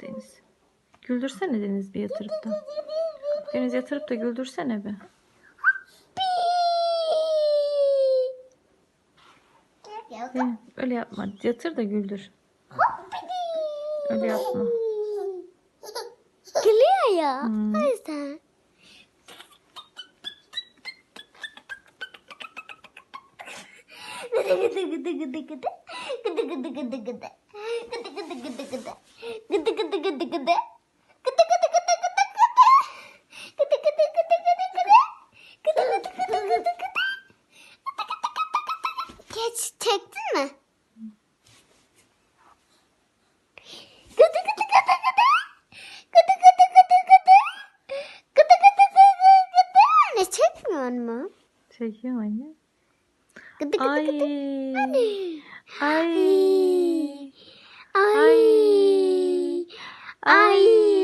Deniz. Güldürsene Deniz bir yatırıp da. Deniz yatırıp da güldürsene bir. Ee, öyle yapma. Yatır da güldür. Öyle yapma. Gülüyor ya. Hmm. O yüzden. Gıdı gıdı gıdı gıdı gıdı. Gıdı gıdı gıdı gıdı. Gıdı gıdı gıdı gıdı. Gıdı gıdı gıdı gıdı. Gıdı gıdı gıdı gıdı gıdı. Gıdı gıdı gıdı gıdı gıdı. Gıdı gıdı gıdı gıdı gıdı. Geç çektin mi? Gıdı gıdı gıdı gıdı. Gıdı gıdı gıdı gıdı. Gıdı gıdı gıdı gıdı. Ne çekmiyor mu? Çekiyor anne. Gıdı gıdı Ay. gıdı. Ay. Ay. Ay. Ay.